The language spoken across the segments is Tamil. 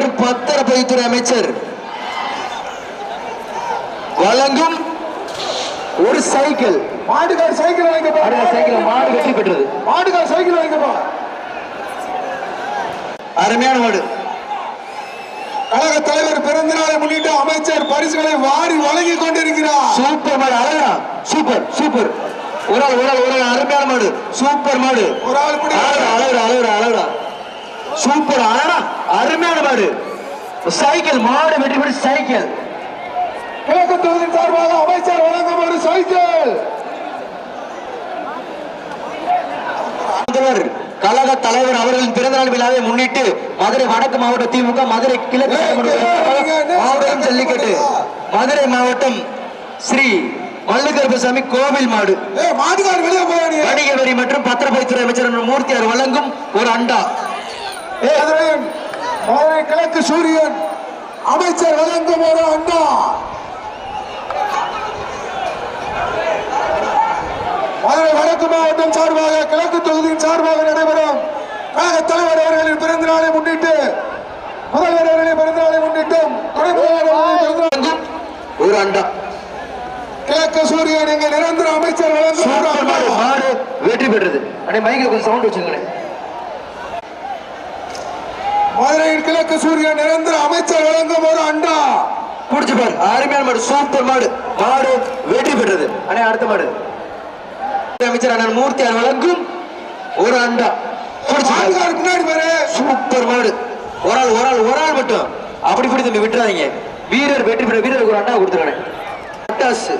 மற்றும் பத்திரப்பதிவுத்துறை அமைச்சர் வழங்கும் ஒரு சைக்கிள். மாடுகார் சைக்கிள் வாங்கிப்பா சைக்கிள் மாடு வெற்றி பெற்றது. மாடுகார் சைக்கிள் வாங்கிப்பா அருமையான மாடு. கழக தலைவர் பிறந்த நாளை முன்னிட்டு அமைச்சர் பரிசுகளை வாரி வழங்கி கொண்டிருக்கிறார். சூப்பர் மாடு அழகா. Super super. ஒரு ஆள் ஒரு ஆள் ஒரு ஆள். அருமையான மாடு. சூப்பர் மாடு. ஒரு ஆள் பிடி அழகா அழகா அழகா அழகா. சூப்பர் அழகா. அருமையான மாடு சைக்கிள் மாடு வெற்றி பெற்ற சைக்கிள். கிழக்கு தொகுதியின் சார்பாக அமைச்சர் வழங்கும் ஒரு சைக்கிள். கழக தலைவர் அவர்களின் பிறந்தநாள் விழாவை முன்னிட்டு மதுரை வடக்கு மாவட்ட திமுக மதுரை கிழக்கு மாவட்டம் ஜல்லிக்கட்டு. மதுரை மாவட்டம் ஸ்ரீ மல்லுகருப்பசாமி கோவில் மாடு. வணிக வரி மற்றும் பத்திரப்பதித்துறை அமைச்சர் மூர்த்தியார் வழங்கும் ஒரு அண்டா. மதுரை கிழக்கு சூரியன் அமைச்சர் வழங்கும் ஒரு அண்ணா. மதுரை வடக்கு மாவட்டம் சார்பாக கிழக்கு தொகுதியின் சார்பாக நடைபெறும் கழக தலைவர் அவர்களின் பிறந்த நாளை முன்னிட்டு முதல்வர் அவர்களின் பிறந்த நாளை முன்னிட்டும் ஒரு அண்டா கிழக்கு சூரியன் எங்கள் நிரந்தர அமைச்சர் வழங்கும் ஒரு சூப்பர் மாடு அண்ணா மாடு வெற்றி பெற்றது. அடே கொஞ்சம் சவுண்ட் வச்சுங்களேன் மதுரையின் கிழக்கு சூரியன் நிரந்தர அமைச்சர் வழங்கும் ஒரு அண்டா. புடிச்சு பாரு. அருமையான மாடு சூப்பர் மாடு. மாடு வெற்றி பெற்றது. அண்ணே அடுத்த மாடு. அமைச்சர் அண்ணன் மூர்த்தியார் வழங்கும் ஒரு அண்டா. மாடுகார் பின்னாடி பாரு. சூப்பர் மாடு. ஒரு ஆள் ஒரு ஆள் ஒரு ஆள் மட்டும். அப்படி இப்படி தம்பி விட்டுறாதீங்க. வீரர் வெற்றி பெற்ற வீரருக்கு ஒரு அண்டா கொடுத்துருக்கேன். பட்டாசு.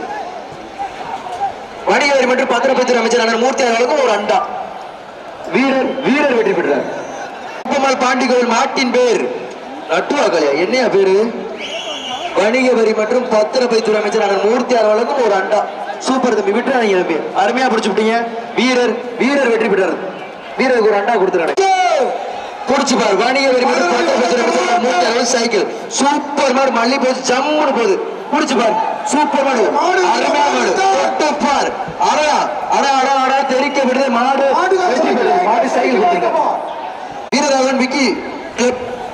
வணிக வரி மற்றும் பத்திரப்பதித்துறை அமைச்சர் அண்ணன் மூர்த்தி அவர்களுக்கும் ஒரு அண்டா. வீரர் வீரர் வெற்றி பெற்றார். உப்பமால் பாண்டி கோவில் மாட்டின் பேர். நட்டுவாக்கலையா என்னையா பேரு? வணிக வரி மற்றும் பத்திரப்பதித்துறை அமைச்சர் மூர்த்தி அவர்களுக்கும் ஒரு அண்டா. சூப்பர் தம்பி விட்டுறாதீங்க தம்பி அருமையா பிடிச்சு விட்டீங்க. வீரர் வீரர் வெற்றி பெற்றார். வீரருக்கு ஒரு அண்டா கொடுத்துருக்கேன் புடிச்சு பாரு வணிக வரி மற்றும் பத்திரப்பதித்துறை அமைச்சர் மூர்த்தி அவர்கள் சைக்கிள். சூப்பர் மாடு மல்லி போச்சு ஜம்முன்னு போகுது. புடிச்சு பாரு சூப்பர் மாடு. அருமையான மாடு தொட்டு பார். அடா அடா அடா அடா தெரிக்க விடுது மாடு. மாடு சைக்கிள் கொடுத்துருங்க வீரராகவன் விக்கி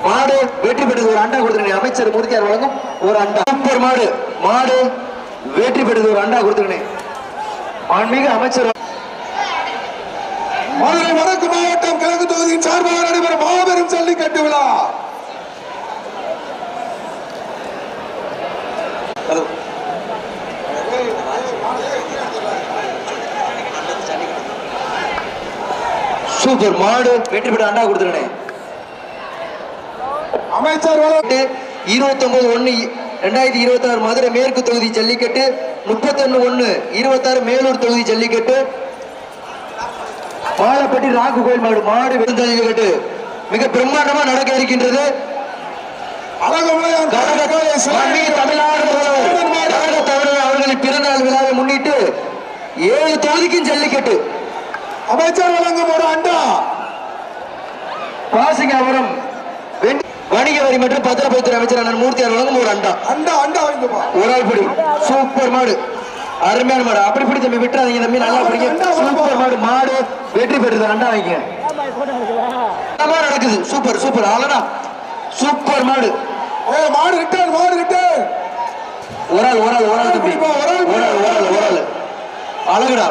மாடு வெற்றி பெற்றது ஒரு அண்டா கொடுத்துருங்க அமைச்சர் மூர்த்தியார் வழங்கும் ஒரு அண்டா. சூப்பர் மாடு. மாடு வெற்றி பெற்றது ஒரு அண்டா கொடுத்துருங்க மாண்புமிகு அமைச்சர். மதுரை வடக்கு மாவட்டம் கிழக்கு தொகுதியின் சார்பாக நடைபெறும் மாபெரும் ஜல்லிக்கட்டு விழா. சூப்பர் மாடு வெற்றி பெற்ற அண்டா கொடுத்துருங்க அமைச்சர் இருபத்தி ஒன்பது ஒன்னு ரெண்டாயிரத்தி இருபத்தி ஆறு மதுரை மேற்கு தொகுதி ஜல்லிக்கட்டு முப்பத்தொன்னு ஒன்னு இருபத்தாறு மேலூர் தொகுதி ஜல்லிக்கட்டு பாலப்பட்டி ராக்கு கோயில் மாடு மாடு வெறும் ஜல்லிக்கட்டு மிக பிரம்மாண்டமா நடக்க இருக்கின்றது. அவர்களின் பிறந்தநாள் விழாவை முன்னிட்டு ஏழு தொகுதிக்கும் ஜல்லிக்கட்டு. அமைச்சர் வழங்கும் ஒரு அண்டா. பாசிங்காபுரம். வெண்டி- வணிக வரி மற்றும் பத்திரப்பதித்துறை அமைச்சர் அண்ணன் மூர்த்தி வழங்கும் ஒரு அண்டா. அண்டா அண்டா ஒரு ஆள் பிடி. சூப்பர் மாடு. அருமையான மாடு. அப்படி பிடி தம்பி விட்டுறாதீங்க தம்பி நல்லா பிடிங்க. சூப்பர் மாடு மாடு வெற்றி பெற்றது அண்டா நல்லா நடக்குது. Super super. ஆளடா சூப்பர் மாடு. மாடு ரிட்டர்ன் மாடு ரிட்டர்ன் ஒரு ஆள் ஒரு ஆள் ஒரு ஆள் தம்பி. ஒரு ஆள் ஒரு ஆள் ஒரு ஆள் ஒரு ஆள். அழகுடா.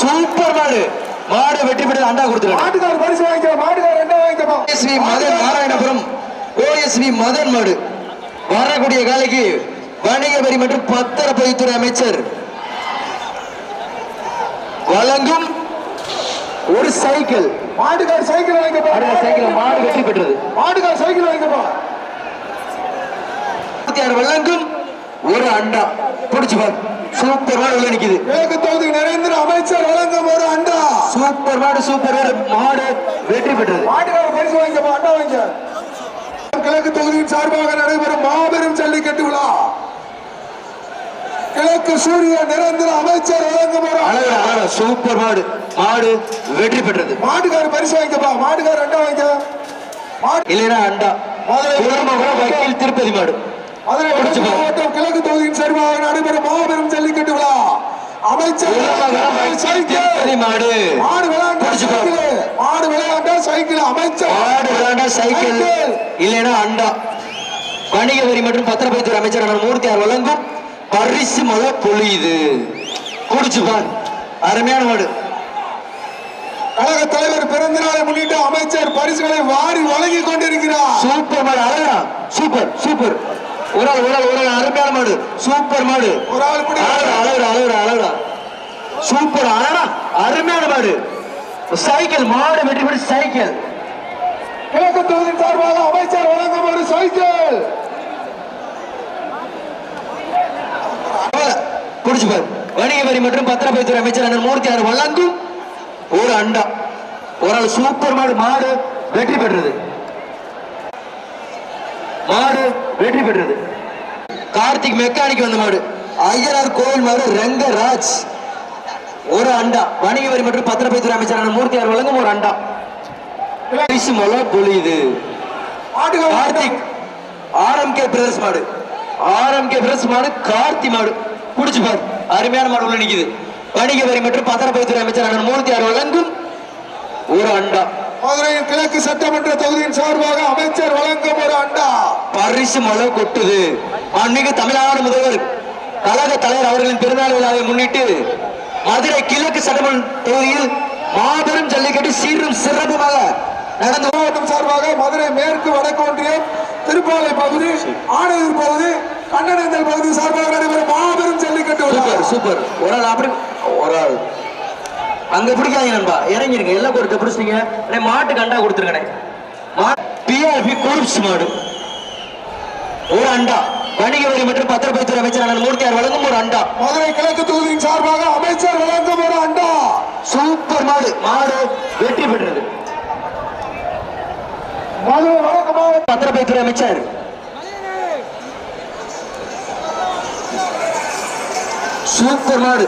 சூப்பர் மாடு. மாடு வெற்றி பெற்றது அண்டா கொடுத்துருங்க மாட்டுக்கார் பரிசு வாங்கிக்க மாட்டுக்கார் ரெண்டா வாங்கிக்கப்பா. ஓஎஸ்வி மதன் நாராயணபுரம். ஓஎஸ்வி மதன் மாடு. வரக்கூடிய காலைக்கு வணிக வரி மற்றும் பத்திரப்பதித்துறை அமைச்சர். வழங்கும் ஒரு சைக்கிள். மாட்டுக்கார் சைக்கிள் அடுத்த சைக்கிள் மாடு வெற்றி பெற்றது. மாட்டுக்கார் சைக்கிள் இருபத்தி ஆறு வழங்கும் ஒரு அண்டா. பிடிச்சு பாரு. சூப்பர் மாடு உள்ள நிக்குது. கிழக்கு தொகுதி நரேந்திர அமைச்சர் வழங்கும் ஒரு அண்டா. சூப்பர் மாடு சூப்பர் மாடு. வெற்றி பெற்றது. மாட்டுக்கார பரிசு வாங்கிக்கப்பா அண்டா வாங்கிக்க கிழக்கு தொகுதியின் சார்பாக நடைபெறும் மாபெரும் ஜல்லிக்கட்டு விழா. கிழக்கு சூரிய நிரந்தர அமைச்சர் வழங்கும் ஒரு சூப்பர் மாடு. மாடு வெற்றி பெற்றது. மாட்டுக்கார பரிசு வாங்கிக்கப்பா. மாட்டுக்கார அண்டா மாட்டு இல்லைன்னா அண்டா. வக்கீல் திருப்பதி மாடு. மதுரை. மாவட்டம் கிழக்கு தொகுதியின் சார்பாக நடைபெறும் மாபெரும் ஜல்லிக்கட்டு விழா. அமைச்சர் மாடு மாடு. விளையாண்டா பிடிச்சு போ. சைக்கிள் அமைச்சர் மாடு விளையாண்டா சைக்கிள் இல்லைன்னா அண்டா. வணிக வரி மற்றும் பத்திரப்பதித்துறை அமைச்சர் அண்ணன் மூர்த்தியார் வழங்கும் பரிசு மழை பொழியுது குடிச்சு பார். அருமையான மாடு. கழக தலைவர் பிறந்த நாளை முன்னிட்டு அமைச்சர் பரிசுகளை வாரி வழங்கி கொண்டிருக்கிறார். சூப்பர் மாடு அழகா. Super super. ஒரு ஆள் ஒரு ஆள் ஒரு ஆள். அருமையான மாடு. சூப்பர் மாடு. ஒரு ஆள் கூட அழகா அழகா அழகா அழகா. சூப்பர் அழகா. அருமையான மாடு. சைக்கிள் மாடு வெற்றி சைக்கிள். கிழக்கு தொகுதியின் சார்பாக அமைச்சர் வழங்கும் ஒரு சைக்கிள். புடிச்சு பாரு வணிக வரி மற்றும் பத்திரப்பதித்துறை அமைச்சர் அண்ணன் மூர்த்தியார் வழங்கும் ஒரு அண்டா. ஒரு ஆள் சூப்பர் மாடு மாடு வெற்றி பெற்றது. மாடு வெற்றி பெற்றது. கார்த்திக் மெக்கானிக் வந்த மாடு. ஐயனார் கோவில் மாடு ரங்கராஜ். ஒரு அண்டா. வணிக வரி மற்றும் பத்திரப்பதித்துறை அமைச்சர் அண்ணன் மூர்த்தியார் வழங்கும் ஒரு அண்டா. பரிசு மொழ பொழியுது கார்த்திக். ஆர்எம்கே பிரதர்ஸ் மாடு. ஆர்எம்கே பிரதர்ஸ் மாடு கார்த்தி மாடு. குடிச்சு பாரு. அருமையான மாடு உள்ள நிக்குது. வணிக வரி மற்றும் பத்திரப்பதித்துறை அமைச்சர் அண்ணன் மூர்த்தியார் வழங்கும் ஒரு அண்டா. மதுரையின் கிழக்கு சட்டமன்ற தொகுதியின் சார்பாக அமைச்சர் வழங்கும் ஒரு அண்டா. பரிசு மழை கொட்டுது. மாண்புமிகு தமிழ்நாடு முதல்வர் கழக தலைவர் அவர்களின் பிறந்தநாள் விழாவை முன்னிட்டு மதுரை கிழக்கு சட்டமன்ற தொகுதியில் மாபெரும் ஜல்லிக்கட்டு சீரும் சிறப்புமாக நடந்து மாவட்டம் சார்பாக மதுரை மேற்கு வடக்கு ஒன்றியம் திருப்பாலை பகுதி ஆணையூர் பகுதி கண்ணனந்தல் பகுதி சார்பாக நடைபெறும் மாபெரும் ஜல்லிக்கட்டு சூப்பர் சூப்பர். ஒரு ஆள் அப்படி ஒரு ஆள். அங்க பிடிக்காதீங்க நண்பா இறங்கிருங்க. எல்லாம் கொடுத்து பிடிச்சிட்டீங்க. மாட்டு கண்டா கொடுத்துருங்கண்ணே பிஆர்பி குரூப்ஸ் மாடு. ஒரு அண்டா. வணிக வரி மற்றும் பத்திரப்பதித்துறை அமைச்சர் அண்ணன் மூர்த்தியார் வழங்கும் ஒரு அண்டா. மதுரை கிழக்கு தொகுதியின் சார்பாக அமைச்சர் வழங்கும் ஒரு அண்டா. சூப்பர் மாடு மாடு வெற்றி பெற்றது. மதுரை வடக்கு மாவட்ட பத்திரப்பதித்துறை அமைச்சர். சூப்பர் மாடு.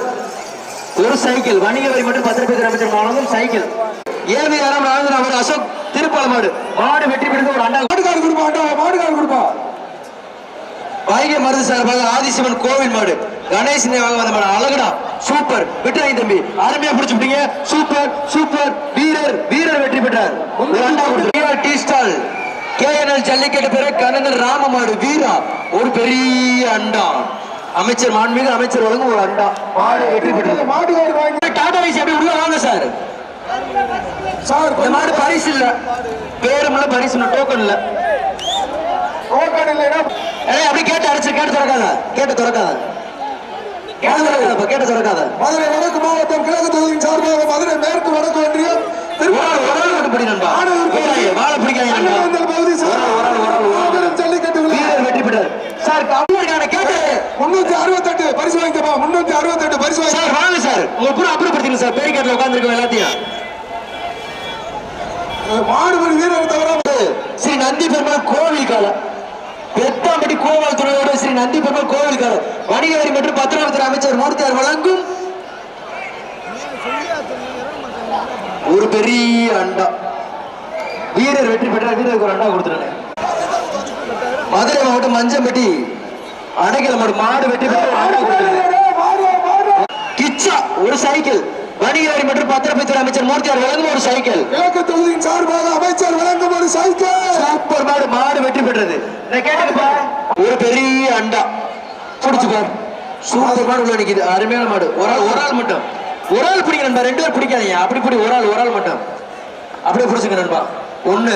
ஒரு சைக்கிள் வணிக வரி மற்றும் பத்திரப்பதித்துறை அமைச்சர் வழங்கும் சைக்கிள். ஏவி ஆறாம் ராஜேந்திரன் அவர் அசோக் திருப்பால மாடு மாடு வெற்றி பெற்றது ஒரு அண்டா. மாடுகாடு கொடுப்பா அண்டா மாடுகாடு கொடுப்பா வைகை மருது சார்பாக ஆதிசிவன் கோவில் மாடு. கணேஷ் மாடு அழகுடா சூப்பர். விட்டுறாங்க தம்பி அருமையா பிடிச்சு சூப்பர் சூப்பர். வீரர் வீரர் வெற்றி பெற்றார். Tea stall. கேஎன்எல் ஜல்லிக்கட்டு பெற ராம மாடு வீரா. ஒரு பெரிய அண்டா. அமைச்சர் மாண்புமிகு அமைச்சர் வழங்கும் ஒரு அண்டா. மாடு வெற்றி பெற்றது. வாங்கி டாடா வைஸ் அப்படி உள்ள வாங்க சார்? சார் இந்த மாடு பரிசு இல்ல. பேரும் இல்ல பரிசு இல்ல டோக்கன் இல்ல. டோக்கன் இல்லைன்னா ஏய் அப்படி கேட்டு அடிச்சு கேட்டு திறக்காத. கேட்டு திறக்காத. கேட்டு திறக்காத. மதுரை வடக்கு மாவட்டம் கிழக்கு தொகுதியின் சார்பாக மதுரை மேற்கு வடக்கு ஒன்றியம். முன்னூத்தி அறுபத்தெட்டு பரிசு வாங்கிக்கப்பா முன்னூத்தி அறுபத்தெட்டு பரிசு வாங்கி சார், வாங்க சார். உங்களை பூரா அப்புறப்படுத்திடுங்க சார். பேரிகாட்டுல உட்கார்ந்திருக்கோம் எல்லாத்தையும். மாடுபடி வீரர் தவிர ஸ்ரீ நந்தி பெருமாள் கோவில் கால பெத்தாம்பட்டி கோவால் துணையோடு ஸ்ரீ நந்தி பெருமாள் கோவில் வணிக வரி மற்றும் பத்திரத்துறை அமைச்சர் மூர்த்தியார் வழங்கும் ஒரு பெரிய அண்டா. வீரர் வெற்றி பெற்றார். வீரருக்கு ஒரு அண்டா கொடுத்துருங்க மதுரை மாவட்டம் மஞ்சம்பட்டி அடைக்கல மாடு மாடு வெற்றி பெற்ற அண்டா கொடுத்துருங்க கிச்சா ஒரு சைக்கிள். வணிக வரி மற்றும் பத்திரப்பதித்துறை அமைச்சர் மூர்த்தியார் வழங்கும் ஒரு சைக்கிள். கிழக்கு தொகுதியின் சார்பாக அமைச்சர் வழங்கும் ஒரு சைக்கிள். சூப்பர் மாடு மாடு வெற்றி பெற்றது. நான் கேட்டுக்கப்பா ஒரு பெரிய அண்டா. புடிச்சு பாரு சூப்பர் மாடு உள்ள நிக்குது. அருமையான மாடு. ஒரு ஆள் ஒரு ஆள் மட்டும். ஒரு ஆள் பிடிக்க நண்பா. ரெண்டு பேர் பிடிக்காதீங்க. அப்படி பிடி ஒரு ஆள் ஒரு ஆள் மட்டும். அப்படியே பிடிச்சுங்க நண்பா. ஒண்ணு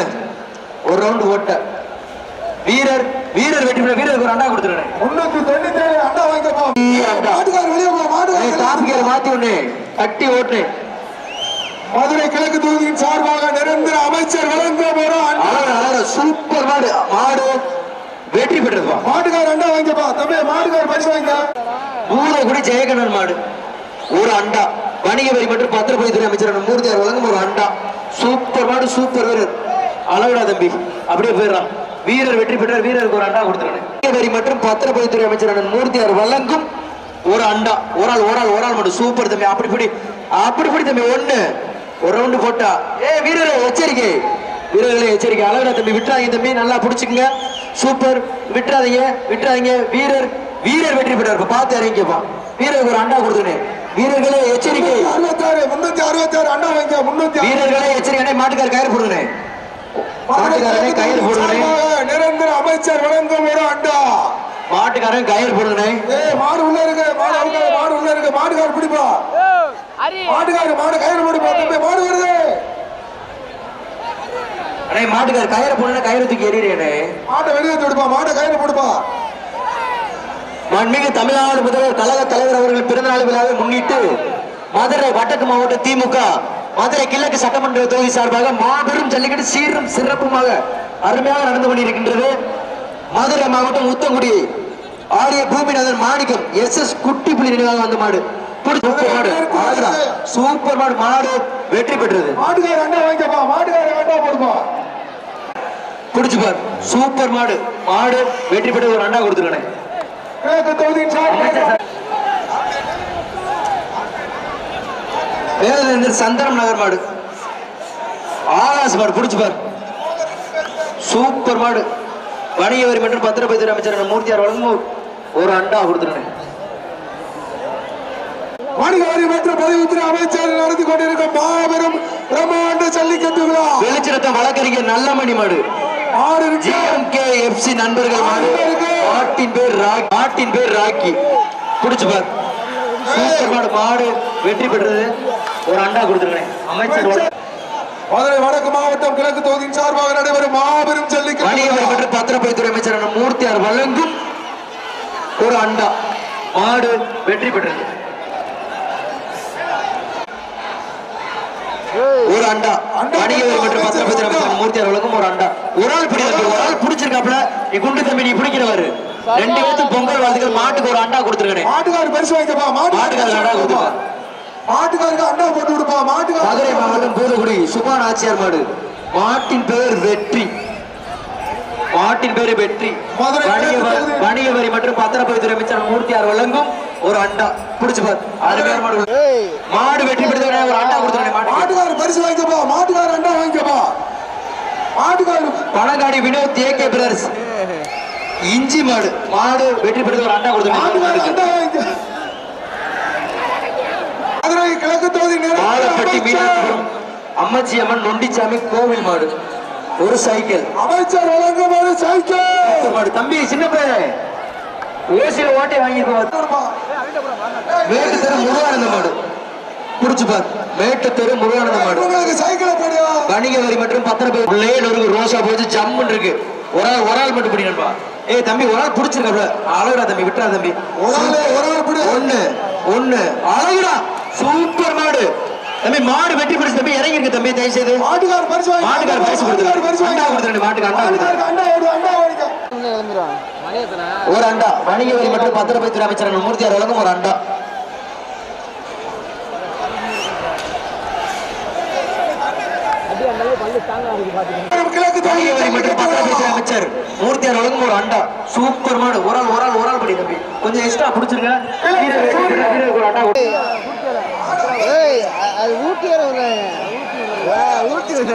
ஒரு ரவுண்டு ஓட்ட. வீரர் வீரர் வெற்றி வீரருக்கு ஒரு அண்டா கொடுத்துருங்க முன்னூத்தி தொண்ணூத்தி ஏழு அண்டா வாங்கிக்கப்பா. மாட்டுக்கார் வெளியே போ மாடு டாபிக் மாத்தி ஒண்ணு. தட்டி ஓட்டு. மதுரை கிழக்கு தொகுதியின் சார்பாக நிரந்தர அமைச்சர் சூப்பர் மாடு மாடு வெற்றி பெற்றதுப்பா மாட்டுக்கார் அண்டா வாங்கிக்கப்பா தம்பி மாட்டுக்கார் பரிசு வாங்கிக்க பூதகுடி ஜெயகண்ணன் மாடு ஒரு அண்டா. வணிக வரி மற்றும் பத்திரப்பதித்துறை அமைச்சர் மூர்த்தியார் வழங்கும் ஒரு அண்டா. சூப்பர் மாடு சூப்பர் வீரர். அளவிடா தம்பி அப்படியே போயிடலாம் வீரர் வெற்றி பெற்றார் வீரருக்கு ஒரு அண்டா கொடுத்துருக்கேன் வணிக வரி மற்றும் பத்திரப்பதித்துறை அமைச்சர் மூர்த்தியார் வழங்கும் ஒரு அண்டா ஒரு ஆள் ஒரு ஆள் ஒரு ஆள் மட்டும். சூப்பர் தம்பி அப்படி பிடி அப்படி பிடி தம்பி ஒண்ணு. ஒரு ரவுண்டு போட்டா. ஏ வீரரே எச்சரிக்கை. வீரர்களே எச்சரிக்கை. அளவிடா தம்பி விட்டுறாதீங்க தம்பி நல்லா பிடிச்சுக்குங்க. சூப்பர் விட்டுறாதீங்க விட்டுறாதீங்க. வீரர் வீரர் வெற்றி பெற்றார் பார்த்து இறங்கிப்பா வீரருக்கு ஒரு அண்டா கொடுத்துனேன் வீரர்களே எச்சரிக்கை. அறுபத்தாறு முன்னூத்தி அறுபத்தாறு அண்டா வாங்கிக்க முன்னூத்தி வீரர்களே எச்சரிக்கை. அண்ணே, மாட்டுக்கார கயிறு போடுங்க மாட்டுக்காரனே கயிறு சார்பாக நிரந்தர அமைச்சர் வழங்கும் ஒரு அண்டா. மாட்டுக்காரன் கயிறு போடுங்கண்ணே ஏய் மாடு உள்ள இருக்கு மாடு அவுக்க மாடு உள்ள இருக்கு மாடுகார் பிடிப்பா. ஹரி மாட்டுக்காரு மாடு கயிறு பிடிப்பா தம்பி மாடு வருது. அண்ணே மாட்டுக்காரர் கயிறு போடுங்க கயிறு தூக்கி எறியறேனே மாட்டை வெளியே தொடுப்பா மாட்டை கயிறு பிடிப்பா. மாண்புமிகு தமிழ்நாடு முதல்வர் கழக தலைவர் அவர்கள் பிறந்தநாள் விழாவை முன்னிட்டு மதுரை வடக்கு மாவட்ட திமுக மதுரை கிழக்கு சட்டமன்ற தொகுதி சார்பாக மாபெரும் ஜல்லிக்கட்டு சீரும் சிறப்புமாக அருமையாக நடந்து கொண்டிருக்கின்றது. மதுரை மாவட்டம் உத்தங்குடி ஆரிய பூமிநாதன் மாணிக்கம். எஸ் எஸ் குட்டி புலி நினைவாக வந்த மாடு. சூப்பர் மாடு. மாடு. மாடு. வெற்றி பெற்றது. குடிச்சு பார். சூப்பர் மாடு. மாடு வெற்றி பெற்று ஒரு அண்டா கொடுத்துருக்கேன். இருந்து சந்தனம் நகர் மாடு. ஆகாச மாடு. புடிச்சு பார். சூப்பர் மாடு. வணிக வரி மற்றும் பத்திரப்பதித்துறை அமைச்சர் மூர்த்தியார் வழங்கும் ஒரு அண்டா கொடுத்துருக்கேன் வணிக வரி மற்றும் பதிவுத்துறை அமைச்சர் நடத்தி கொண்டிருக்கும் மாபெரும் பிரம்மாண்ட ஜல்லிக்கட்டு விழா. வெளிச்சிரத்த வழக்கறிஞர் நல்லமணி மாடு. நண்பர்கள் மாடு. மாட்டின் பேர் ராக்கி மாட்டின் பேர் ராக்கி. புடிச்சு பார். மாடு மாடு வெற்றி பெற்றது. ஒரு அண்டா கொடுத்துருக்கேன். அமைச்சர். மதுரை வடக்கு மாவட்டம் கிழக்கு தொகுதியின் சார்பாக நடைபெறும் மாபெரும் ஜல்லிக்கட்டு வணிக வரி விழா. மற்றும் பத்திரப்பதித்துறை அமைச்சரான மூர்த்தியார் வழங்கும் ஒரு அண்டா. மாடு வெற்றி பெற்றது. ஒரு அண்டா. அண்டா வணிக வரி மற்றும் பத்திரப்பதித்துறை அமைச்சர் மூர்த்தியார் வழங்கும் ஒரு அண்டா. ஒரு ஆள் பிடிக்கிறது ஒரு ஆள் பிடிச்சிருக்காப்ல நீ குண்டு தம்பி நீ பிடிக்கிறவரு. ரெண்டு பேர்த்தும் பொங்கல் வாழ்த்துக்கள். மாட்டுக்கு ஒரு அண்டா கொடுத்துருக்கேன். மாட்டுக்காரு பரிசு வாங்கிக்கப்பா மாட்டுக்காரருக்கு அண்டா கொடுத்துப்பா. மாட்டுக்காருக்கு அண்டா போட்டு கொடுப்பா மதுரை மாட்டுக்காரு மாவட்டம் பூதகுடி சுபான் ஆச்சியார் மாடு. மாட்டின் பெயர் வெற்றி. மாட்டின் பேரு வெற்றி. மதுரை வணிக வரி மற்றும் பத்திரப்பதித்துறை அமைச்சர் மூர்த்தியார் வழங்கும் ஒரு அண்டா. புடிச்சு பார். அருமையான மாடு மாடு வெற்றி பெற்றது ஒரு அண்டா கொடுத்துருக்கேன் மாட்டு மாட்டுக்காரு பரிசு வாங்கிக்கப்பா மாட்டுக்காரு அண்டா வாங்கிக்கப்பா. மாட்டுக்காரு பணங்காடி வினோத் ஏ கே பிரதர்ஸ். இஞ்சி மாடு. மாடு வெற்றி பெற்றது ஒரு அண்டா கொடுத்துருக்கேன் மதுரை கிழக்கு தொகுதி வாழப்பட்டி மீனாட்சிபுரம் அம்மச்சி அம்மன் நொண்டிச்சாமி கோவில் மாடு. ஒரு சைக்கிள். அமைச்சர் வழங்கும் ஒரு சைக்கிள். மாடு. தம்பி சின்ன பையன் ஓசியில ஓட்டை வாங்கியிருக்கோம் மேட்டு தெரு முருகானந்த மாடு. புடிச்சு பார். மேட்டு தெரு முருகானந்த மாடு. உங்களுக்கு சைக்கிளை போடியா வணிக வரி மற்றும் பத்திரப்பதிவு உள்ளே ஒரு ரோசா போச்சு ஜம்முன்னு இருக்கு. ஒரு ஆள் ஒரு ஆள் மட்டும் பிடி நண்பா. ஏய் தம்பி ஒரு ஆள் பிடிச்சிருக்கல அழகுடா தம்பி விட்டுறா தம்பி. ஒரு ஆளு ஒரு ஆள் பிடி. ஒண்ணு ஒண்ணு. அழகுடா. சூப்பர் மாடு. தம்பி மாடு வெட்டி பிடிச்சு தம்பி இறங்கி இருக்கு தம்பி தயவு செய்து மாட்டுக்கார் பரிசு மாட்டுக்கார பரிசு மாட்டுக்கார் பரிசு அண்டா வாங்கி கொடுத்துரு மாட்டுக்கு அண்டா அண்டா ஓடு அண்டா ஒரு அண்டா. வணிக வரி மற்றும் பத்திரப்பதித்துறை அமைச்சர் மூர்த்தியார் வழங்கும் ஒரு அண்டா. அமைச்சர் மூர்த்தியார் வழங்கும் ஒரு அண்டா. சூப்பர் மாடு. ஒரு ஆள் ஒரு ஆள் ஒரு ஆள் படி தம்பி. கொஞ்சம் எக்ஸ்ட்ரா பிடிச்சிருங்க வீரர் வீரர் வீரருக்கு ஒரு அண்டா கொடு. ஏய் அ- வர ஊட்டி வர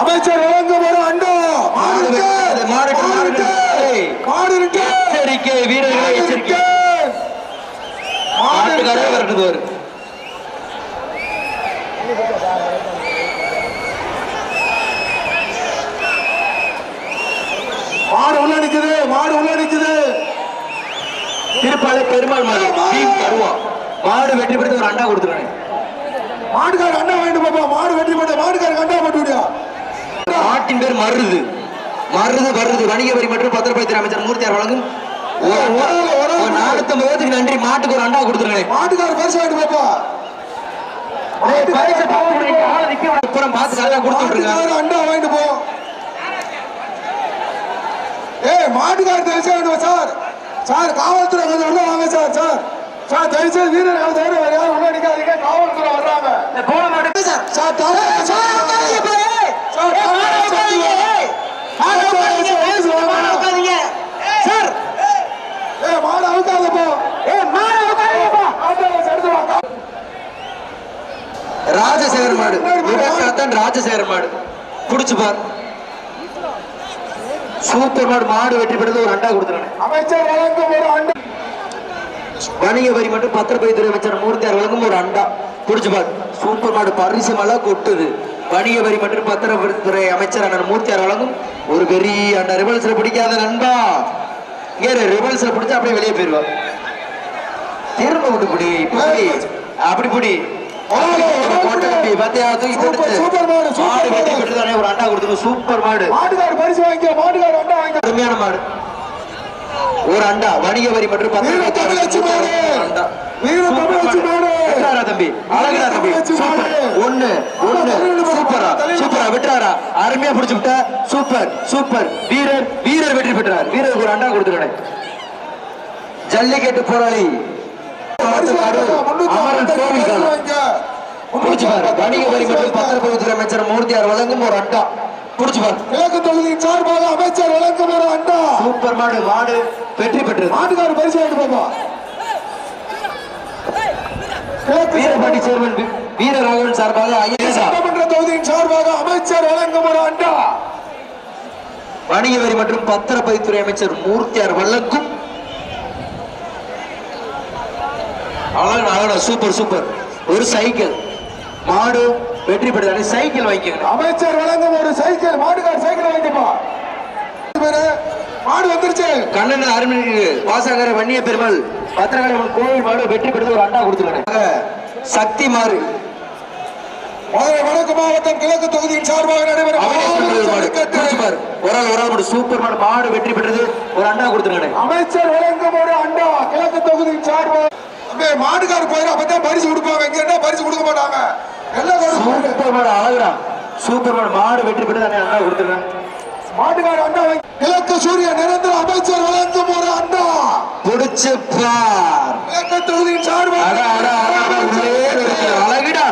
அமைச்சர் வழங்கும் ஒரு அண்டா. எச்சரிக்கை வீரர்களை எச்சரிக்கை. மாடு மாட்டுக்காரே ஒரு உள்ள நிக்குது மாடு உள்ள நிக்குது. திருப்பாலை பெருமாள் மாடு. டீம் கருவா. மாடு வெற்றி பெற்று ஒரு அண்டா கொடுத்துருக்கேன். மாட்டுக்கார அண்டா வாங்கிட்டு பாப்பா. மாடு வெட்டி போட்ட மாட்டுக்காரருக்கு அண்டா போட்டு விடியா. மாட்டின் பேர் மருது. மருது வருது வணிக வரி மற்றும் பத்திரப்பதித்துறை அமைச்சர் மூர்த்தியார் வழங்கும். நானூத்தம்பது பேருக்கு நன்றி. மாட்டுக்கு ஒரு அண்டா கொடுத்துருக்கேன். மாட்டுக்கார பரிசு வாங்கிட்டு பாப்பா. அண்டா வாங்கிட்டு போ. ஏய் மாட்டுக்கார தயவுசெய்து வாங்கிட்டு வா சார். சார் காவல்துறை கொஞ்சம் உள்ள வாங்க சார் சார் சார் தயவுசெய்து வீரர்கள் தவிர வேற யாரும் உள்ள நிக்காதீங்க காவல்துறை வர்றாங்க சார் சார் சார் ஏய் மாடு அவுக்காத போ ஏய் மாடு அவுக்காத போ ஆட்டோல எடுத்து வா ராஜசேகர் மாடு ராஜசேகர் மாடு புடிச்சு பார் சூப்பர் மாடு மாடு வெற்றி பெற்றது ஒரு அண்டா கொடுத்துருக்கேன் அமைச்சர் வழங்கும் ஒரு அண்டா. வணிக வரி மற்றும் பத்திரப்பதித்துறை அமைச்சர் மூர்த்தியார் வழங்கும் ஒரு அண்டா. புடிச்சு பார். சூப்பர் மாடு பரிசு மழை கொட்டுது. வணிக வரி மற்றும் பத்திரத்துறை அமைச்சர் அண்ணன் மூர்த்தியார் வழங்கும் ஒரு பெரிய அந்த ரிவல்ஸ்ல பிடிக்காத நண்பா. இங்கே ரிவல்ஸ்ல பிடிச்சா அப்படியே வெளியே போயிருவா. திரும்ப விட்டு பிடி இப்படி அப்படி பிடி. சூப்பர், மாடு, மாட்டுக்கார் பரிசு வாங்கிக்க மாட்டுக்கார் அண்டா வாங்கிக்க. அருமையான மாடு. ஒரு அண்டா வணிக வரி மற்றும் தம்பி? அழகுடா தம்பி. சூப்பர். ஒண்ணு ஒண்ணு. சூப்பரா சூப்பரா விட்டுறாரா. அருமையா பிடிச்சு விட்ட சூப்பர் சூப்பர். வீரர் வீரர் வெற்றி பெற்றார். வீரருக்கு ஒரு அண்டா கொடுத்துருக்கேன். ஜல்லிக்கட்டு போராளி. வணிக வரி மற்றும் பத்திரப்பதிவுத்துறை அமைச்சர் மூர்த்தியார் வழங்கும் ஒரு அண்டா. புடிச்சு பாரு கிழக்கு தொகுதியின் சார்பாக அமைச்சர் வழங்கும் ஒரு அண்டா. சூப்பர் மாடு மாடு வெற்றி பெற்றது. மாட்டுக்கார் பரிசு வாங்கிட்டு போப்பா. கிழக்கு வீரபாண்டி சேர்மன் வி- வீரராகவன் சார்பாக ஐஏஎஸ் சட்டமன்ற தொகுதியின் சார்பாக அமைச்சர் வழங்கும் ஒரு அண்டா. வணிக வரி மற்றும் பத்திரப்பதிவுத்துறை அமைச்சர் மூர்த்தியார் வழங்கும் அழகா அழகா சூப்பர் சூப்பர் ஒரு சைக்கிள் மாடு வெற்றி பெற்றது சைக்கிள் வாங்கிக்கணும் அமைச்சர் வழங்கும் ஒரு சைக்கிள் மாட்டுக்கார் சைக்கிள் வாங்கிப்பா மாடு வந்துருச்சு. கண்ணன் அருமைக்கு பாசாங்கர வன்னிய பெருமாள் பத்திரகாளி கோவில் மாடு வெற்றி பெற்றது ஒரு அண்டா கொடுத்துருக்காங்க சக்தி மாறு. மதுரை வடக்கு மாவட்டம் கிழக்கு தொகுதியின் சார்பாக நடைபெறும் ஒரு ஆள் ஒரு ஆள் சூப்பர் மாடு. மாடு வெற்றி பெற்றது ஒரு அண்டா கொடுத்துருக்காங்க அமைச்சர் வழங்கும் ஒரு அண்டா கிழக்கு தொகுதியின் சார்பாக மாட்டுக்கார் போயிடும் அப்பதான் பரிசு கொடுப்பாங்க இங்க என்ன பரிசு கொடுக்க மாட்டாங்க எல்லாம் கொடுப்பாங்க. சூப்பர் மாடு வெற்றி பெற்றது அண்டா கொடுத்துருக்காங்க மாட்டுக்கார் அண்டா வாங்கி கிழக்கு சூரிய நிரந்தர அமைச்சர் வழங்கும் ஒரு அண்டா புடிச்சு பார் கிழக்கு தொகுதியின் சார்பாக. அழகுடா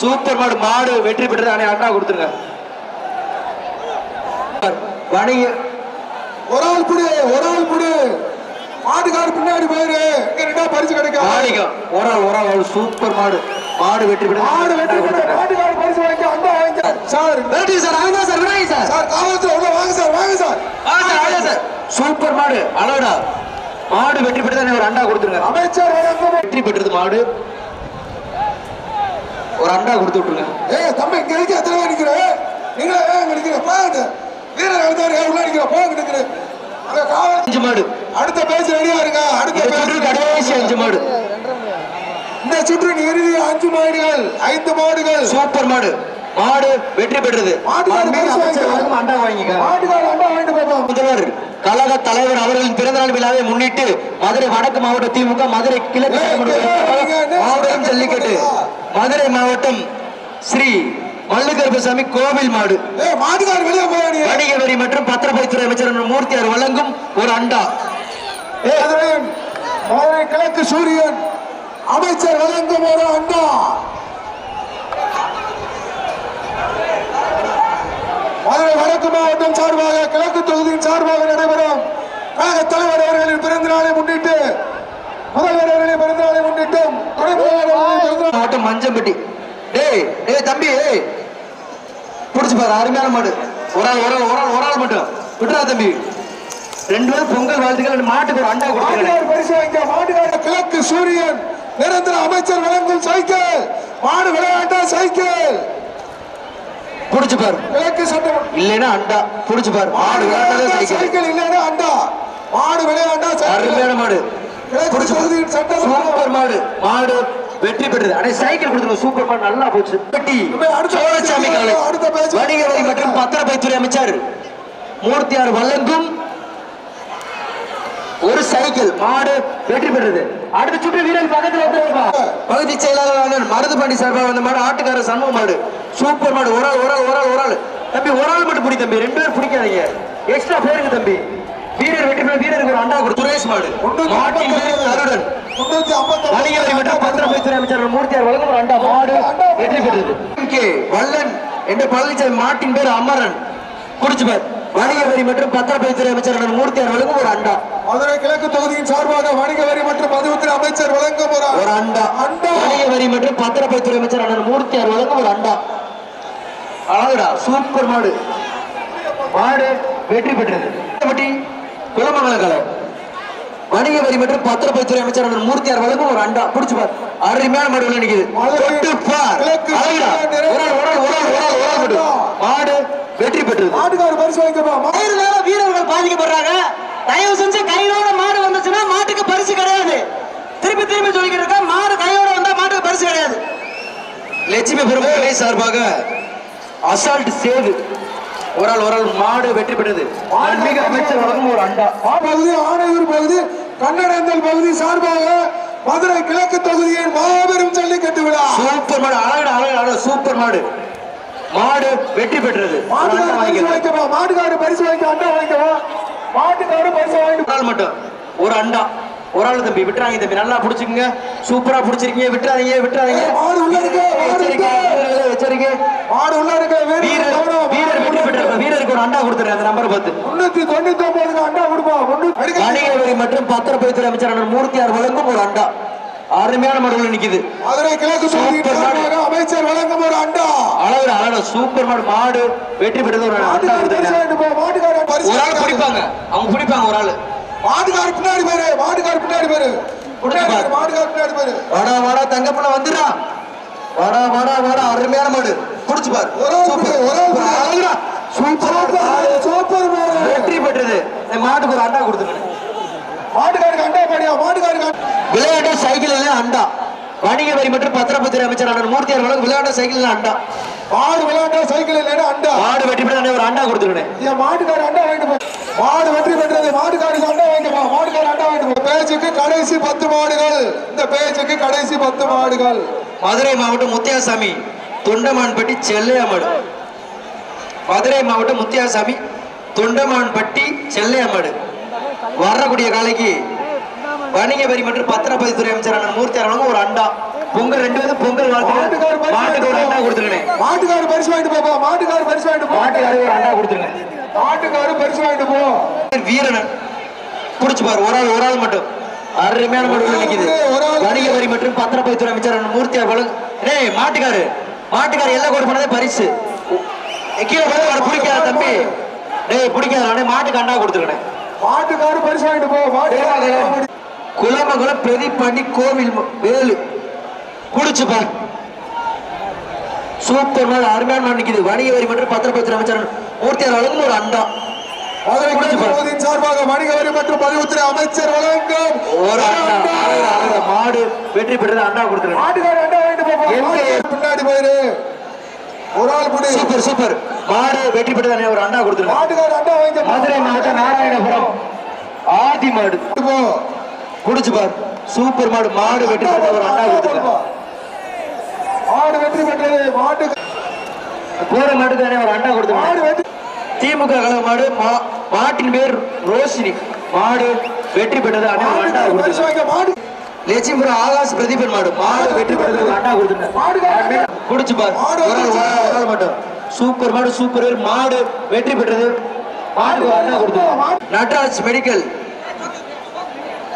சூப்பர் மாடு மாடு வெற்றி பெற்றது அணை அண்டா கொடுத்துருங்க வணிக ஒரு ஆள் புடி ஒரு ஆள் புடி மாட்டுக்கார் பின்னாடி போயிரு. ரெண்டா பரிசு கிடைக்கும். மாணிக்கம் ஒரு ஒரு சூப்பர் மாடு. மாடு வெற்றி பெற்றது மாடு வெற்றி பெற்ற மாட்டுக்கார் பரிசு வாங்கி அண்டா வாங்கி. சார் வெற்றி சார் அழகா சார் விநாயகர் சார். சார் காவல்துறை உள்ள வாங்க சார் வாங்க சார். வாங்க சார், வாங்க சார். சூப்பர் மாடு அழகுடா. மாடு வெற்றி பெற்றது அணை ஒரு அண்டா கொடுத்துருங்க. அமைச்சர் வெற்றி பெற்றது மாடு. ஒரு அண்டா கொடுத்து விட்டுருங்க. ஏய் தம்பி இங்க இருக்க எத்தனை பேர் நிக்கிற நீங்களே நிக்கிற போங்க. வீரர் உள்ள நிக்கிற போங்க நிக்கிற அங்க காவல் மாடு. அடுத்த பேச்சு ரெடியா இருங்க. அடுத்த சுற்று கடைசி பேச்சு அஞ்சு மாடு. இந்த சுற்றின் இறுதி அஞ்சு மாடுகள் ஐந்து மாடுகள். சூப்பர் மாடு. மாடு வெற்றி பெற்றது. முதல்வர் கழக தலைவர் அவர்களின் பிறந்தநாள் விழாவை முன்னிட்டு மதுரை வடக்கு மாவட்ட திமுக மதுரை கிழக்கு மாவட்டம் ஜல்லிக்கட்டு. மதுரை மாவட்டம் ஸ்ரீ மல்லுகருப்பசாமி கோவில் மாடு. வணிக வரி மற்றும் பத்திரப்பதித்துறை அமைச்சர் மூர்த்தியார் வழங்கும் ஒரு அண்டா. மதுரை கிழக்கு சூரியன் அமைச்சர் வழங்கும் ஒரு அண்டா மதுரை வடக்கு மாவட்டம் சார்பாக கிழக்கு தொகுதியின் சார்பாக நடைபெறும் கழக தலைவர் அவர்களின் பிறந்த நாளை முன்னிட்டு முதல்வர் அவர்களின் பிறந்த நாளை முன்னிட்டும் மாவட்டம் மஞ்சம்பட்டி. டேய் டேய் தம்பி புடிச்சு பாரு அருமையான மாடு. ஒரு ஆள் ஒரு ஆள் ஒரு ஆள் மட்டும். விட்டுறா தம்பி. ரெண்டு பேரும் பொங்கல் வாழ்த்துக்கள் மாட்டுக்கு ஒரு அண்டா கொடுத்துருக்கேன் மாட்டுக்கார் பரிசு வாங்கிக்க மாட்டுக்கார கிழக்கு சூரியன் நிரந்தர அமைச்சர் வழங்கும் சைக்கிள் மாடு விளையாட்டா சைக்கிள். புடிச்சு பாரு. கிழக்கு சட்டம் இல்லைன்னா அண்டா புடிச்சு பாரு. மாடு விளையாடுறதே சைக்கிள். இல்லைன்னா அண்டா. மாடு சைக்கிள். அருமையான மாடு. புடிச்சு சட்டம் சூப்பர் மாடு. மாடு வெற்றி பெற்றது. அடே சைக்கிள் கொடுத்துருங்க. சூப்பர் மாடு நல்லா போச்சு. அடுத்த சோழசாமி காலை அடுத்த பேச்சு. வணிக வரி மற்றும் பத்திரப்பதித்துறை அமைச்சர் மூர்த்தியார் வழங்கும் ஒரு சைக்கிள் மாடு வெற்றி பெற்றது. அடுத்த சுற்று வீரர் பக்கத்துல பகுதி செயலாளர் மருதுபாண்டி சார்பாக வந்த மாடு ஆட்டுக்கார சண்முக மாடு சூப்பர் மாடு ஒரு ஆள் ஒரு ஆள் ஒரு ஆள் ஒரு ஆள். தம்பி ஒரு ஆள் மட்டும் பிடி தம்பி ரெண்டு பேரும் பிடிக்காதீங்க. எக்ஸ்ட்ரா பேருக்கு தம்பி. வீரர் வெற்றி பெற்ற வீரருக்கு ஒரு அண்டா கொடு. சுரேஷ் மாடு. மாட்டின் பேர் அருடன். முன்னூத்தி ஐம்பத்தி வணிக வரி மற்றும் பத்திரப்பதித்துறை அமைச்சர் மூர்த்தியார் வழங்கும் அண்டா மாடு வெற்றி பெற்றது. வல்லன் என்ற பழனிசாமி மாட்டின் பேர் அமரன். குடிச்சு பார். வணிக வரி மற்றும் பத்திரப்பதித்துறை அமைச்சர் மூர்த்தியார் வழங்கும் ஒரு அண்டா. மதுரை கிழக்கு தொகுதியின் சார்பாக வணிக வரி மற்றும் பதிவுத்துறை அமைச்சர் வழங்கும் ஒரு ஒரு அண்டா. அண்டா. வணிக வரி மற்றும் பத்திரப்பதித்துறை அமைச்சர் அண்ணன் மூர்த்தியார் வழங்கும் ஒரு அண்டா. அழகுடா சூப்பர் மாடு. மாடு வெற்றி பெற்றது. பட்டி குளமங்கல கலை வணிக வரி மற்றும் பத்திரப்பதித்துறை அமைச்சர் அண்ணன் மூர்த்தியார் வழங்கும் ஒரு அண்டா. பிடிச்சு பார். அருமையான மாடு உள்ள நிக்குது. தொட்டு பார். மாடு வெற்றி பெற்றது. மாட்டுக்காரு பரிசு மயிரினால வீரர்கள் பாதிக்கப்படுறாங்க. தயவு செஞ்சு கையோட மாடு வந்துச்சுன்னா மாட்டுக்கு பரிசு கிடையாது. திருப்பி திருப்பி சொல்லிக்கிட்டு இருக்கேன் மாடு கையோட வந்தா மாட்டுக்கு பரிசு கிடையாது. லட்சுமி பெருமக்களை சார்பாக அசால்ட் சேது ஒரு ஆள் ஒரு ஆள் மாடு வெற்றி பெற்றது. மிக அமைச்சர் வழங்கும் ஒரு அண்டா. பகுதி ஆணையூர் பகுதி கண்ணடந்தல் பகுதி சார்பாக மதுரை கிழக்கு தொகுதியின் மாபெரும் ஜல்லிக்கட்டு விழா. சூப்பர் மாடு அழகடா அழகா சூப்பர் மாடு. மாடு வெற்றி பெற்றது. மாட்டுக்காரு பரிசு. வாங்கிக்கப்பா மாட்டுக்காரு பரிசு வாங்கிக்க அண்டா வாங்கிக்கவா? மாட்டுக்காரு பரிசு வாங்கிட்டு ஆள் மட்டும். ஒரு அண்டா. ஒரு ஆள் தம்பி. விட்டுறாங்க தம்பி. நல்லா புடிச்சுக்கங்க. சூப்பரா புடிச்சிருக்கீங்க. விட்டுறாதீங்க விட்டுறாதீங்க. மாடு உள்ள இருக்கு. எச்சரிக்கை மாடு உள்ள இருக்க வீரர் வீரர் வீரருக்கு ஒரு அண்டா கொடுத்துருங்க அந்த நம்பர் பார்த்து. முன்னூத்தி தொண்ணூத்தி ஒன்பதுக்கு அண்டா கொடுப்பா முன்னூத்தி வணிக மற்றும் பத்திரப்பதித்துறை அமைச்சர் மூர்த்தியார் வழங்கும் ஒரு அண்டா. அருமையான மாடுகள் நிக்குது. மதுரை கிழக்கு சூப்பர் மாடு. அமைச்சர் வழங்கும் ஒரு அண்டா. அழகு அழகு சூப்பர் மாடு மாடு வெற்றி பெற்றது ஒரு அண்டா. ஒரு ஆள் பிடிப்பாங்க. அவங்க பிடிப்பாங்க ஒரு ஆள். மாட்டுக்காரு பின்னாடி பேரு. மாட்டுக்காரு பின்னாடி பேரு. மாட்டுக்காரு பின்னாடி பேரு. வாடா வாடா தங்கப்புல வந்துடா வாடா வாடா வாடா. அருமையான மாடு. புடிச்சு பாரு. ஒரு சூப்பர். சூப்பர் மாடு. வெற்றி பெற்றது. மாட்டுக்கு ஒரு அண்டா கொடுத்துருங்க மாட்டுக்காருக்கு அண்டா பாடியா மாட்டுக்காருக்கு. விளையாட்டு சைக்கிள் அண்டா. வணிக வரி மற்றும் பத்திரப்பதித்துறை அமைச்சர் மூர்த்தியார் வழங்கும் விளையாட்டு சைக்கிள் அண்டா. மாடு விளையாண்டா சைக்கிள் இல்லைன்னா அண்டா. மாடு வெற்றி பெற்ற ஒரு அண்டா கொடுத்துருக்கேன். என் மாட்டுக்காரு அண்டா வாங்கிட்டு மாடு வெற்றி பெற்றது மாட்டுக்காருக்கு அண்டா வாங்கிட்டு மாட்டுக்காரு அண்டா வாங்கிட்டு பேச்சுக்கு கடைசி பத்து மாடுகள். இந்த பேச்சுக்கு கடைசி பத்து மாடுகள். மதுரை மாவட்டம் முத்தியாசாமி தொண்டமான்பட்டி செல்லையம்மாடு. மதுரை மாவட்டம் முத்தியாசாமி தொண்டமான்பட்டி செல்லையம்மாடு. வரக்கூடிய காலைக்கு வணிக வரி மற்றும் பத்திரப்பதித்துறை அமைச்சர் அண்ணன் மூர்த்தி வழங்கும் ஒரு அண்டா. பொங்கல் ரெண்டு பேரும் பொங்கல் பரிசு மாட்டுக்கு ஒரு அண்டா கொடுத்துருக்கேன். மாட்டுக்காரு பரிசு வாங்கிட்டு போப்பா மாட்டுக்காரு பரிசு வாங்கிட்டு போ. மாட்டுக்காரு ஒரு அண்டா கொடுத்துருங்க. மாட்டுக்காரு பரிசு வாங்கிட்டு போ. வீரனன். புடிச்சு பாரு ஒரு ஆள் ஒரு ஆள் மட்டும். அருமையான ஒரு ஆள். வணிக வரி மற்றும் பத்திரப்பதித்துறை அமைச்சர் அண்ணன் மூர்த்தியார் வழங்கும் டேய் மாட்டுக்காரு. மாட்டுக்காரு எல்லாம் கோடு பண்ணதே பரிசு. கீழே போய் அவனை பிடிக்காத தம்பி. டேய் பிடிக்காத மாட்டுக்கு அண்டா கொடுத்துருக்கேன். மாட்டுக்காரு பரிசு வாங்கிட்டு போ குலமகுல பிரதிப்பண்ணி கோவில் வேலு. குடிச்சு பாரு. சூப்பர் மாடு அருமையான மாடு நிக்குது. வணிக வரி மற்றும் பத்திரப்பதித்துறை அமைச்சர் மூர்த்தியார் வழங்கும் ஒரு அண்டா. மதுரை குடிச்சு பாரு. தொகுதியின் சார்பாக வணிக வரி மற்றும் பதிவுத்துறை அமைச்சர் வழங்கும் ஒரு. மாடு வெற்றி பெற்றது அண்டா? மாட்டுக்காரு பின்னாடி போயிரு. ஒரு ஆள் புடி சூப்பர் சூப்பர். மாடு வெற்றி பெற்றது ஒரு அண்டா கொடுத்துருங்க மாட்டுக்காரு அண்டா வாங்கிட்டு போ. மதுரை மாவட்டம் நாராயணபுரம். ஆதி மாடு. குடிச்சு பார். சூப்பர் மாடு மாடு வெற்றி பெற்ற ஒரு அண்டா கொடுத்துருங்க மாடு வெற்றி பெற்றது மாட்டு. போற மாட்டுக்கு ஒரு அண்டா மாடு கொடுத்துருங்க வெற்றி. திமுக கழக மாடு மாட்டின் பேர் ரோஷினி. மாடு வெற்றி பெற்றது அண்டா மாட்டுக்காரு கொடுத்துருங்க வாங்க மாடு. லட்சுமிபுரம் ஆகாஷ் பிரதீபன் மாடு மாடு வெற்றி பெற்றது குடிச்சு பார். மட்டும். சூப்பர் மாடு சூப்பர் மாடு வெற்றி பெற்றது. மாடு அண்ணா கொடுத்துருங்க நட்ராஜ் மெடிக்கல்.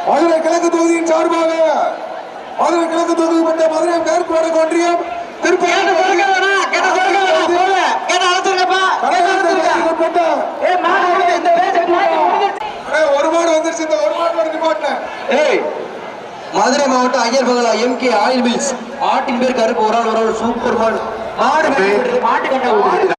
மதுரை கிழக்கு தொகுதியின் சார்பாக மதுரை கிழக்கு தொகுதி மன்ற மதுரை மேற்கு வடக்கு ஒன்றியம் ஒரு மாடு வந்துருச்சு இந்த ஒரு மாடு வந்து நிப்பாட்டினேன் ஏய் மதுரை மாவட்டம் ஐயர் பகலா எம்கே ஆயில் மில்ஸ் மாட்டின் பேர் கருப்பு ஒரு ஆள் ஒரு ஆள் சூப்பர் மாடு மாடு. மாட்டு கண்டா